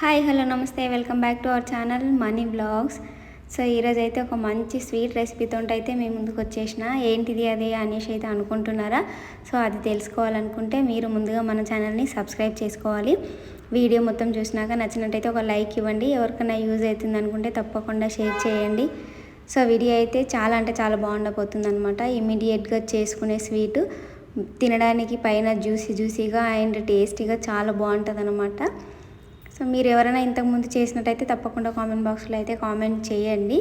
Hi hello నమస్తే. Welcome back to our channel money blogs. So ఈరోజు అయితే ఒక మంచి స్వీట్ రెసిపీతో అయితే మేము ముందుకు వచ్చేసిన ఏంటిది అది అనేసి అయితే అనుకుంటున్నారా? సో అది తెలుసుకోవాలనుకుంటే మీరు ముందుగా మన ఛానల్ని సబ్స్క్రైబ్ చేసుకోవాలి. వీడియో మొత్తం చూసినాక నచ్చినట్టయితే ఒక లైక్ ఇవ్వండి. ఎవరికైనా యూజ్ అవుతుంది అనుకుంటే తప్పకుండా షేర్ చేయండి. సో వీడియో అయితే చాలా అంటే చాలా బాగుండబోతుంది అనమాట ఇమీడియట్గా చేసుకునే స్వీట్. తినడానికి పైన జ్యూసీ జ్యూసీగా అండ్ టేస్టీగా చాలా బాగుంటుంది అనమాట సో మీరు ఎవరైనా ఇంతకుముందు చేసినట్టయితే తప్పకుండా కామెంట్ బాక్స్లో అయితే కామెంట్ చేయండి.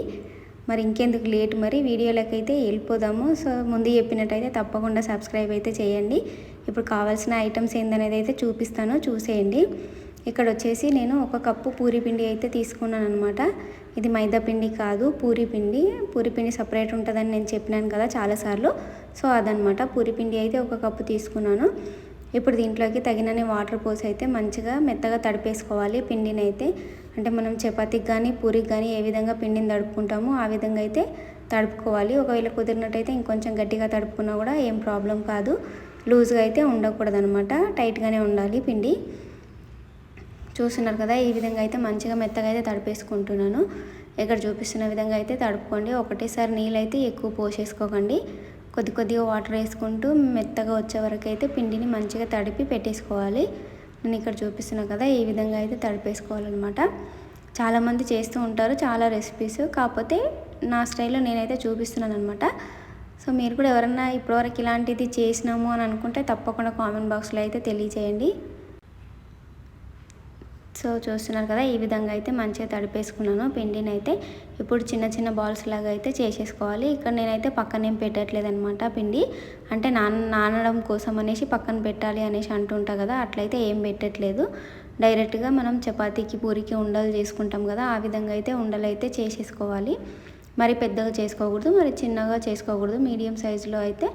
మరి ఇంకెందుకు లేట్? మరి వీడియోలోకి అయితే వెళ్ళిపోదాము. సో ముందు చెప్పినట్టయితే తప్పకుండా సబ్స్క్రైబ్ అయితే చేయండి. ఇప్పుడు కావాల్సిన ఐటమ్స్ ఏందనేది అయితే చూపిస్తాను. చూసేయండి. ఇక్కడ వచ్చేసి నేను ఒక కప్పు పూరి పిండి అయితే తీసుకున్నాను అనమాట ఇది మైదా పిండి కాదు పూరి పిండి. పూరి పిండి సపరేట్ ఉంటుందని నేను చెప్పినాను కదా చాలాసార్లు. సో అదనమాట పూరి పిండి అయితే ఒక కప్పు తీసుకున్నాను. ఇప్పుడు దీంట్లోకి తగినన్ని వాటర్ పోసి అయితే మంచిగా మెత్తగా తడిపేసుకోవాలి. పిండిని అయితే అంటే మనం చపాతీకి కానీ పూరికి కానీ ఏ విధంగా పిండిని తడుపుకుంటామో ఆ విధంగా అయితే తడుపుకోవాలి. ఒకవేళ కుదిరినట్టయితే ఇంకొంచెం గట్టిగా తడుపుకున్నా కూడా ఏం ప్రాబ్లం కాదు. లూజ్గా అయితే ఉండకూడదు అనమాట టైట్గానే ఉండాలి పిండి. చూస్తున్నారు కదా ఈ విధంగా అయితే మంచిగా మెత్తగా అయితే తడిపేసుకుంటున్నాను. ఇక్కడ చూపిస్తున్న విధంగా అయితే తడుపుకోండి. ఒకటేసారి నీళ్ళు అయితే ఎక్కువ పోసేసుకోకండి. కొద్ది కొద్దిగా వాటర్ వేసుకుంటూ మెత్తగా వచ్చే వరకు అయితే పిండిని మంచిగా తడిపి పెట్టేసుకోవాలి. నేను ఇక్కడ చూపిస్తున్నా కదా ఈ విధంగా అయితే తడిపేసుకోవాలన్నమాట. చాలామంది చేస్తూ ఉంటారు చాలా రెసిపీస్ కాకపోతే నా స్టైల్లో నేనైతే చూపిస్తున్నాను అనమాట సో మీరు కూడా ఎవరన్నా ఇప్పటివరకు ఇలాంటిది చేసినాము అని అనుకుంటే తప్పకుండా కామెంట్ బాక్స్లో అయితే తెలియజేయండి. సో చూస్తున్నారు కదా ఈ విధంగా అయితే మంచిగా తడిపేసుకున్నాను. పిండిని అయితే ఇప్పుడు చిన్న చిన్న బాల్స్ లాగా అయితే చేసేసుకోవాలి. ఇక్కడ నేనైతే పక్కన ఏం పెట్టట్లేదు అనమాట పిండి. అంటే నాన నానడం కోసం అనేసి పక్కన పెట్టాలి అనేసి అంటుంటా కదా అట్లయితే ఏం పెట్టట్లేదు. డైరెక్ట్గా మనం చపాతీకి పూరికి ఉండలు చేసుకుంటాం కదా ఆ విధంగా అయితే ఉండలు అయితే చేసేసుకోవాలి. మరి పెద్దగా చేసుకోకూడదు మరి చిన్నగా చేసుకోకూడదు. మీడియం సైజులో అయితే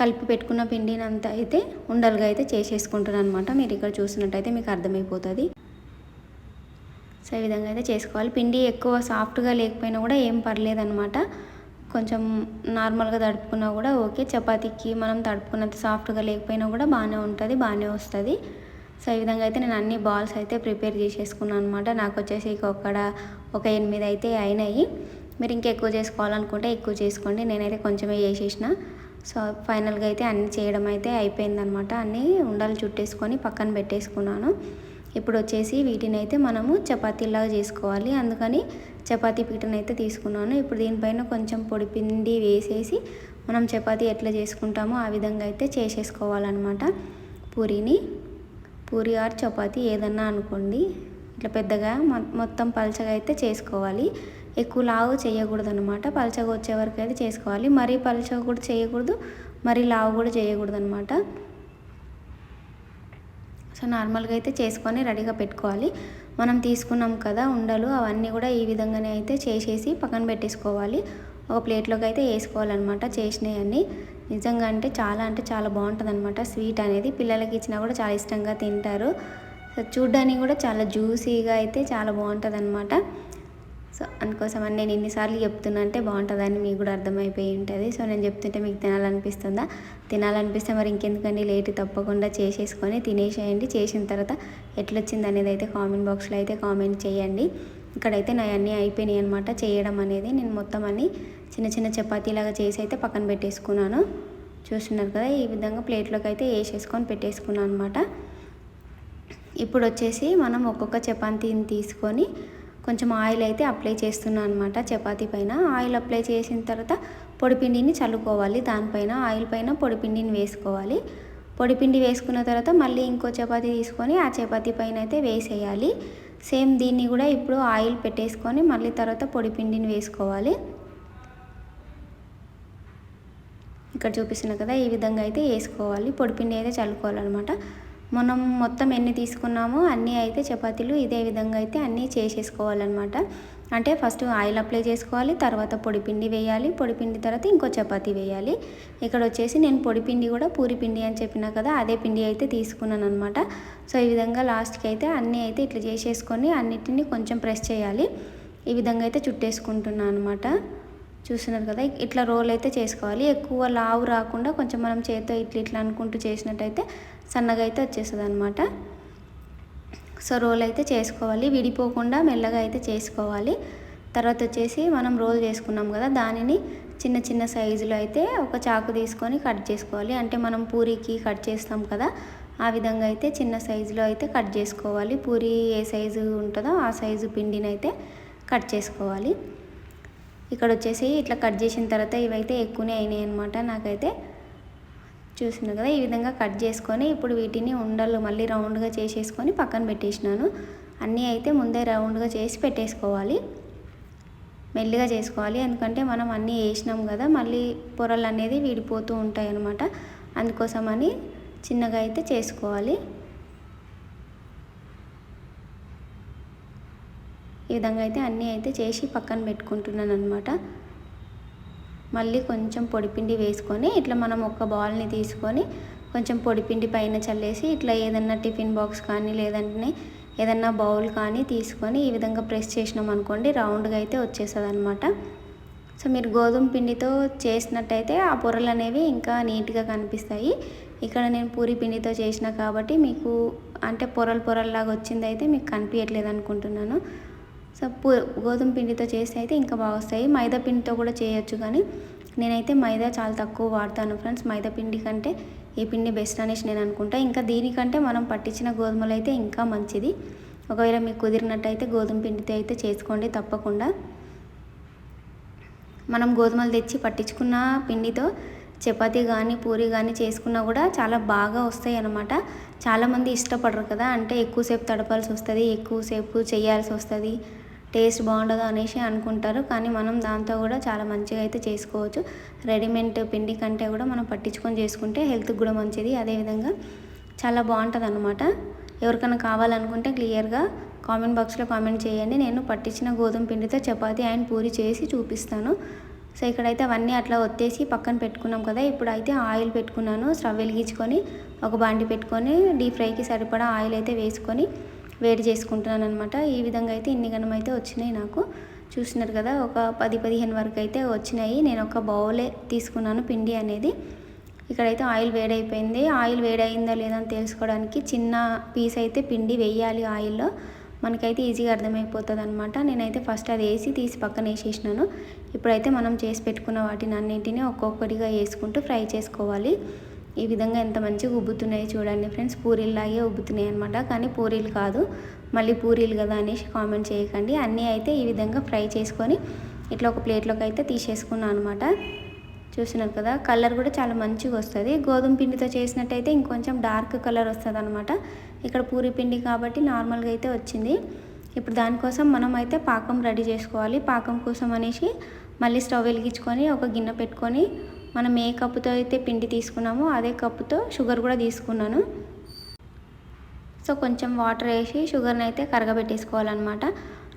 కలిపి పెట్టుకున్న పిండినంత అయితే ఉండలుగా అయితే చేసేసుకుంటున్నాను అనమాట మీరు ఇక్కడ చూసినట్టయితే మీకు అర్థమైపోతుంది. సో ఈ విధంగా అయితే చేసుకోవాలి. పిండి ఎక్కువ సాఫ్ట్గా లేకపోయినా కూడా ఏం పర్లేదనమాట కొంచెం నార్మల్గా తడుపుకున్నా కూడా ఓకే. చపాతీకి మనం తడుపుకున్నంత సాఫ్ట్గా లేకపోయినా కూడా బాగానే ఉంటుంది బాగానే వస్తుంది. సో ఈ విధంగా అయితే నేను అన్ని బాల్స్ అయితే ప్రిపేర్ చేసేసుకున్నాను అనమాట నాకు వచ్చేసి ఒక్కడ ఒక ఎనిమిది అయితే అయినాయి. మీరు ఇంకా ఎక్కువ చేసుకోవాలనుకుంటే ఎక్కువ చేసుకోండి. నేనైతే కొంచెమే చేసేసిన. సో ఫైనల్గా అయితే అన్నీ చేయడం అయితే అయిపోయిందనమాట అన్నీ ఉండాలి చుట్టేసుకొని పక్కన పెట్టేసుకున్నాను. ఇప్పుడు వచ్చేసి వీటిని అయితే మనము చపాతీలాగా చేసుకోవాలి. అందుకని చపాతీ పీటను అయితే తీసుకున్నాను. ఇప్పుడు దీనిపైన కొంచెం పొడి పిండి వేసేసి మనం చపాతీ ఎట్లా చేసుకుంటామో ఆ విధంగా అయితే చేసేసుకోవాలన్నమాట. పూరీని పూరి ఆర్ చపాతీ ఏదన్నా అనుకోండి. ఇట్లా పెద్దగా మొత్తం పలచగా అయితే చేసుకోవాలి. ఎక్కువ లావు చేయకూడదు అనమాట పలచగా వచ్చే వరకు అయితే చేసుకోవాలి. మరీ పలచగా కూడా చేయకూడదు. మరీ లావు కూడా చేయకూడదు అనమాట సో నార్మల్గా అయితే చేసుకొని రెడీగా పెట్టుకోవాలి. మనం తీసుకున్నాం కదా ఉండలు అవన్నీ కూడా ఈ విధంగానే అయితే చేసేసి పక్కన పెట్టేసుకోవాలి. ఒక ప్లేట్లోకి అయితే వేసుకోవాలన్నమాట చేసినవన్నీ నిజంగా అంటే చాలా అంటే చాలా బాగుంటుంది అనమాట స్వీట్ అనేది పిల్లలకి ఇచ్చినా కూడా చాలా ఇష్టంగా తింటారు. సో చూడ్డానికి కూడా చాలా జ్యూసీగా అయితే చాలా బాగుంటుంది అనమాట సో అందుకోసం అని నేను ఎన్నిసార్లు చెప్తున్నా అంటే బాగుంటుందని మీకు కూడా అర్థమైపోయి ఉంటుంది. సో నేను చెప్తుంటే మీకు తినాలనిపిస్తుందా? తినాలనిపిస్తే మరి ఇంకెందుకండి? లేట్ తప్పకుండా చేసేసుకొని తినేసేయండి. చేసిన తర్వాత ఎట్లొచ్చింది అనేది అయితే కామెంట్ బాక్స్లో అయితే కామెంట్ చేయండి. ఇక్కడైతే నా అన్నీ అయిపోయినాయి అనమాట చేయడం అనేది నేను మొత్తం అన్ని చిన్న చిన్న చపాతీలాగా చేసి అయితే పక్కన పెట్టేసుకున్నాను. చూస్తున్నారు కదా ఈ విధంగా ప్లేట్లోకి అయితే వేసేసుకొని పెట్టేసుకున్నాను అనమాట ఇప్పుడు వచ్చేసి మనం ఒక్కొక్క చపాతీని తీసుకొని కొంచెం ఆయిల్ అయితే అప్లై చేస్తున్నాను అనమాట చపాతీ పైన. ఆయిల్ అప్లై చేసిన తర్వాత పొడిపిండిని చల్లుకోవాలి. దానిపైన ఆయిల్ పైన పొడిపిండిని వేసుకోవాలి. పొడిపిండి వేసుకున్న తర్వాత మళ్ళీ ఇంకో చపాతీ తీసుకొని ఆ చపాతీ పైన అయితే వేసేయాలి. సేమ్ దీన్ని కూడా ఇప్పుడు ఆయిల్ పెట్టేసుకొని మళ్ళీ తర్వాత పొడిపిండిని వేసుకోవాలి. ఇక్కడ చూపిస్తున్నా కదా ఈ విధంగా అయితే వేసుకోవాలి. పొడిపిండి అయితే చల్లుకోవాలన్నమాట. మనం మొత్తం ఎన్ని తీసుకున్నామో అన్నీ అయితే చపాతీలు ఇదే విధంగా అయితే అన్నీ చేసేసుకోవాలన్నమాట. అంటే ఫస్ట్ ఆయిల్ అప్లై చేసుకోవాలి తర్వాత పొడిపిండి వేయాలి పొడిపిండి తర్వాత ఇంకో చపాతీ వేయాలి. ఇక్కడ వచ్చేసి నేను పొడిపిండి కూడా పూరి పిండి అని చెప్పినా కదా అదే పిండి అయితే తీసుకున్నాను అనమాట సో ఈ విధంగా లాస్ట్కి అయితే అన్నీ అయితే ఇట్లా చేసేసుకొని అన్నిటిని కొంచెం ప్రెస్ చేయాలి. ఈ విధంగా అయితే చుట్టేసుకుంటున్నాను అనమాట చూస్తున్నారు కదా ఇట్లా రోల్ అయితే చేసుకోవాలి. ఎక్కువ లావు రాకుండా కొంచెం మనం చేతితో ఇట్లా ఇట్లా అనుకుంటూ చేసినట్టయితే సన్నగా అయితే వచ్చేస్తుంది అనమాట సో రోల్ అయితే చేసుకోవాలి. విడిపోకుండా మెల్లగా అయితే చేసుకోవాలి. తర్వాత వచ్చేసి మనం రోల్ చేసుకున్నాం కదా దానిని చిన్న చిన్న సైజులో అయితే ఒక చాకు తీసుకొని కట్ చేసుకోవాలి. అంటే మనం పూరికి కట్ చేస్తాం కదా ఆ విధంగా అయితే చిన్న సైజులో అయితే కట్ చేసుకోవాలి. పూరి ఏ సైజు ఉంటుందో ఆ సైజు పిండిని అయితే కట్ చేసుకోవాలి. ఇక్కడ వచ్చేసి ఇట్లా కట్ చేసిన తర్వాత ఇవైతే ఎక్కువనే అయినాయి అనమాట నాకైతే. చూసినారు కదా ఈ విధంగా కట్ చేసుకొని ఇప్పుడు వీటిని ఉండలు మళ్ళీ రౌండ్గా చేసేసుకొని పక్కన పెట్టేసినాను. అన్నీ అయితే ముందే రౌండ్గా చేసి పెట్టేసుకోవాలి. మెల్లిగా చేసుకోవాలి. ఎందుకంటే మనం అన్నీ వేసినాం కదా మళ్ళీ పొరలు అనేది విడిపోతూ ఉంటాయి అన్నమాట అందుకోసమని చిన్నగా అయితే చేసుకోవాలి. ఈ విధంగా అయితే అన్నీ అయితే చేసి పక్కన పెట్టుకుంటున్నాను అనమాట మళ్ళీ కొంచెం పొడిపిండి వేసుకొని ఇట్లా మనం ఒక బాల్ని తీసుకొని కొంచెం పొడిపిండి పైన చల్లేసి ఇట్లా ఏదన్నా టిఫిన్ బాక్స్ కానీ లేదంటే ఏదన్నా బౌల్ కానీ తీసుకొని ఈ విధంగా ప్రెస్ చేసినాం అనుకోండి రౌండ్గా అయితే వచ్చేస్తుంది అనమాట సో మీరు గోధుమ పిండితో చేసినట్టయితే ఆ పొరలు అనేవి ఇంకా నీట్గా కనిపిస్తాయి. ఇక్కడ నేను పూరి పిండితో చేసిన కాబట్టి మీకు అంటే పొరలు పొరల్లాగా వచ్చింది అయితే మీకు కనిపించట్లేదు అనుకుంటున్నాను. సో గోధుమ పిండితో చేస్తే అయితే ఇంకా బాగా వస్తాయి మైదా పిండితో కూడా చేయొచ్చు కానీ నేనైతే మైదా చాలా తక్కువ వాడతాను ఫ్రెండ్స్. మైదా పిండి కంటే ఈ పిండి బెస్ట్ అనేసి నేను అనుకుంటా. ఇంకా దీనికంటే మనం పట్టించిన గోధుమలు అయితే ఇంకా మంచిది. ఒకవేళ మీకు కుదిరినట్టయితే గోధుమ పిండితో అయితే చేసుకోండి తప్పకుండా. మనం గోధుమలు తెచ్చి పట్టించుకున్న పిండితో చపాతీ కానీ పూరి కానీ చేసుకున్నా కూడా చాలా బాగా వస్తాయి అన్నమాట. చాలామంది ఇష్టపడరు కదా అంటే ఎక్కువసేపు తడపాల్సి వస్తుంది ఎక్కువసేపు చేయాల్సి వస్తుంది. టేస్ట్ బాగుండదు అనేసి అనుకుంటారు. కానీ మనం దాంతో కూడా చాలా మంచిగా అయితే చేసుకోవచ్చు. రెడీమేడ్ పిండి కంటే కూడా మనం పట్టించుకొని చేసుకుంటే హెల్త్కి కూడా మంచిది. అదేవిధంగా చాలా బాగుంటుంది అనమాట ఎవరికైనా కావాలనుకుంటే క్లియర్గా కామెంట్ బాక్స్లో కామెంట్ చేయండి. నేను పట్టించిన గోధుమ పిండితో చపాతీ అండ్ పూరి చేసి చూపిస్తాను. సో ఇక్కడైతే అవన్నీ అట్లా ఒత్తేసి పక్కన పెట్టుకున్నాం కదా. ఇప్పుడు అయితే ఆయిల్ పెట్టుకున్నాను. స్టవ్ వెలిగించుకొని ఒక బాండి పెట్టుకొని డీప్ ఫ్రైకి సరిపడా ఆయిల్ అయితే వేసుకొని వేడి చేసుకుంటున్నాను అనమాట ఈ విధంగా అయితే ఇన్ని గణం అయితే వచ్చినాయి నాకు. చూసినారు కదా ఒక పది పదిహేను వరకు అయితే వచ్చినాయి. నేను ఒక బౌలే తీసుకున్నాను పిండి అనేది. ఇక్కడైతే ఆయిల్ వేడైపోయింది. ఆయిల్ వేడైందో లేదో అని తెలుసుకోవడానికి చిన్న పీస్ అయితే పిండి వేయాలి ఆయిల్లో. మనకైతే ఈజీగా అర్థమైపోతుంది అనమాట నేనైతే ఫస్ట్ అది వేసి తీసి పక్కన వేసేసినాను. ఇప్పుడైతే మనం చేసి పెట్టుకున్న వాటిని అన్నింటినీ ఒక్కొక్కటిగా వేసుకుంటూ ఫ్రై చేసుకోవాలి. ఈ విధంగా ఎంత మంచిగా ఉబ్బుతున్నాయి చూడండి ఫ్రెండ్స్. పూరీలాగే ఉబ్బుతున్నాయి అనమాట కానీ పూరీలు కాదు. మళ్ళీ పూరీలు కదా అనేసి కామెంట్ చేయకండి. అన్నీ అయితే ఈ విధంగా ఫ్రై చేసుకొని ఇట్లా ఒక ప్లేట్లోకి అయితే తీసేసుకున్నాను అనమాట చూసినారు కదా కలర్ కూడా చాలా మంచిగా వస్తుంది. గోధుమ పిండితో చేసినట్టయితే ఇంకొంచెం డార్క్ కలర్ వస్తుంది అనమాట ఇక్కడ పూరి పిండి కాబట్టి నార్మల్గా అయితే వచ్చింది. ఇప్పుడు దానికోసం మనం అయితే పాకం రెడీ చేసుకోవాలి. పాకం కోసం అనేసి మళ్ళీ స్టవ్ వెలిగించుకొని ఒక గిన్నె పెట్టుకొని మనం ఏ కప్పుతో అయితే పిండి తీసుకున్నామో అదే కప్పుతో షుగర్ కూడా తీసుకున్నాను. సో కొంచెం వాటర్ వేసి షుగర్ని అయితే కరగబెట్టేసుకోవాలన్నమాట.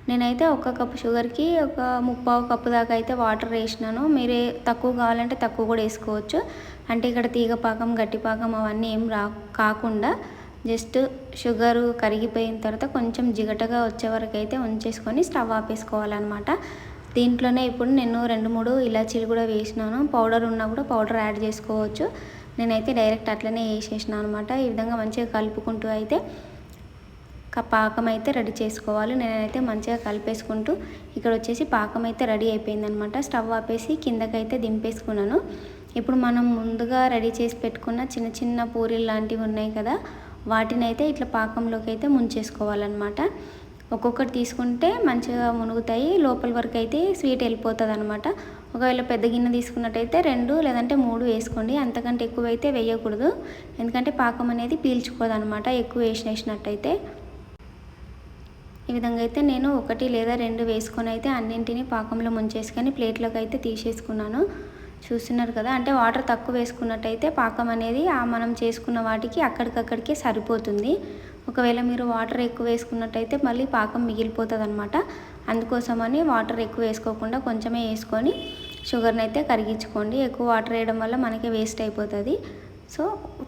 నేనైతే ఒక కప్పు షుగర్కి ఒక ముప్పావు కప్పు దాకా అయితే వాటర్ వేసినాను. మీరే తక్కువ కావాలంటే తక్కువ కూడా వేసుకోవచ్చు. అంటే ఇక్కడ తీగ పాకం అవన్నీ ఏం రా కాకుండా జస్ట్ షుగరు కరిగిపోయిన తర్వాత కొంచెం జిగటగా వచ్చే వరకు అయితే ఉంచేసుకొని స్టవ్ ఆపేసుకోవాలన్నమాట. దీంట్లోనే ఇప్పుడు నేను రెండు మూడు ఇలాచీలు కూడా వేసినాను. పౌడర్ ఉన్నా కూడా పౌడర్ యాడ్ చేసుకోవచ్చు. నేనైతే డైరెక్ట్ అట్లనే వేసేసినాను అనమాట ఈ విధంగా మంచిగా కలుపుకుంటూ అయితే పాకం అయితే రెడీ చేసుకోవాలి. నేనైతే మంచిగా కలిపేసుకుంటూ ఇక్కడ వచ్చేసి పాకం అయితే రెడీ అయిపోయిందనమాట స్టవ్ ఆపేసి కిందకైతే దింపేసుకున్నాను. ఇప్పుడు మనం ముందుగా రెడీ చేసి పెట్టుకున్న చిన్న చిన్న పూరీలు లాంటివి ఉన్నాయి కదా వాటినైతే ఇట్లా పాకంలోకి అయితే ముంచేసుకోవాలన్నమాట. ఒక్కొక్కటి తీసుకుంటే మంచిగా మునుగుతాయి. లోపల వరకు అయితే స్వీట్ వెళ్ళిపోతుంది అనమాట ఒకవేళ పెద్ద గిన్నె తీసుకున్నట్టయితే రెండు లేదంటే మూడు వేసుకోండి. అంతకంటే ఎక్కువ అయితే వేయకూడదు. ఎందుకంటే పాకం అనేది పీల్చుకోదనమాట ఎక్కువ వేసినట్టయితే ఈ విధంగా అయితే నేను ఒకటి లేదా రెండు వేసుకొని అయితే అన్నింటినీ పాకంలో ముంచేసుకొని ప్లేట్లోకి అయితే తీసేసుకున్నాను. చూస్తున్నారు కదా అంటే వాటర్ తక్కువ వేసుకున్నట్టయితే పాకం అనేది ఆ మనం చేసుకున్న వాటికి అక్కడికక్కడికే సరిపోతుంది. ఒకవేళ మీరు వాటర్ ఎక్కువ వేసుకున్నట్టయితే మళ్ళీ పాకం మిగిలిపోతుంది అనమాట అందుకోసమని వాటర్ ఎక్కువ వేసుకోకుండా కొంచెమే వేసుకొని షుగర్ని అయితే కరిగించుకోండి. ఎక్కువ వాటర్ వేయడం వల్ల మనకి వేస్ట్ అయిపోతుంది. సో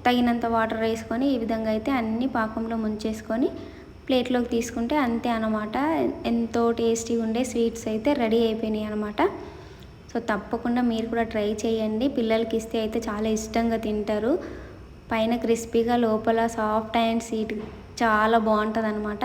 తగినంత వాటర్ వేసుకొని ఈ విధంగా అయితే అన్ని పాకంలో ముంచేసుకొని ప్లేట్లోకి తీసుకుంటే అంతే అనమాట ఎంతో టేస్టీగా ఉండే స్వీట్స్ అయితే రెడీ అయిపోయినాయి అనమాట సో తప్పకుండా మీరు కూడా ట్రై చేయండి. పిల్లలకి ఇస్తే అయితే చాలా ఇష్టంగా తింటారు. పైన క్రిస్పీగా లోపల సాఫ్ట్ అండ్ స్వీట్ చాలా బాగుంటుంది అనమాట